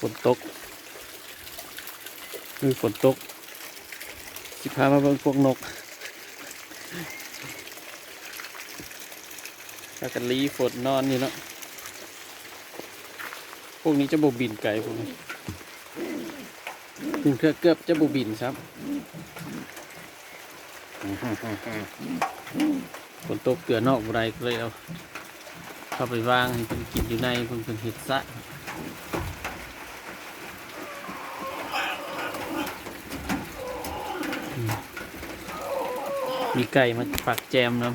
ฝนตกคือฝนตก สิพามาเบิ่งพวกนกถ้ากันลีฝนนอนนี่เนาะ พวกนี้จะบบบินไก่พวกนี้ถึงเกือบเกือบจะบบบินครับฝนตกเกลือนอกไรเลยเอา เข้าไปวางให้เพิ่นกินอยู่ในเพิ่นเพิ่นเห็ดซะมีไก่มาปักแจมนะ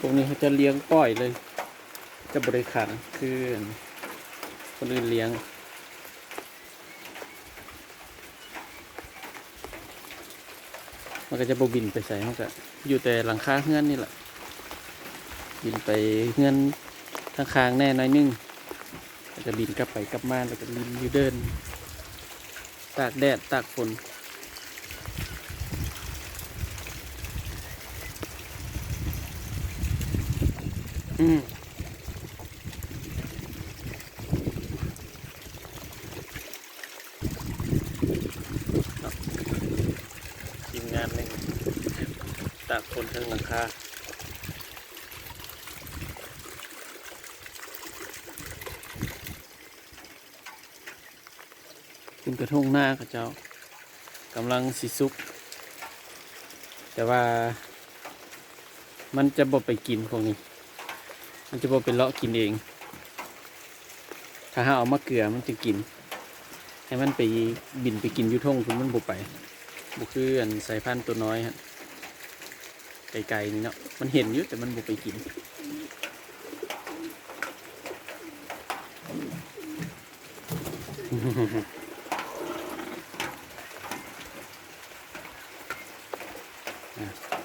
พวกนี้เขาจะเลี้ยงปล่อยเลย จะบริขังคือคนอื่นเลี้ยง มันก็จะบบินไปใส่มันก็อยู่แต่หลังคาเฮือนนี่แหละบินไปเฮือนข้างๆแน่น้อยนึงแล้วก็บินกลับไปกลับมาแล้วก็บินอยู่เดิน ตากแดดตากฝนอืมครับทีม งานหนึ่งตากฝนทั้งหลังคาคุณกระทงหน้ากับเจ้ากำลังสิซุก แต่ว่า มันจะบ่ไปกินพวกนี้ มันจะบ่ไปเลาะกินเอง ถ้าหาเอามาเกลือมันจะกิน ให้มันไปบินไปกินยุทงคุณมันบ่ไป บุคืออันสายพันธุ์ตัวน้อยฮะไกลๆนี่เนาะมันเห็นอยู่แต่มันบ่ไปกินอะ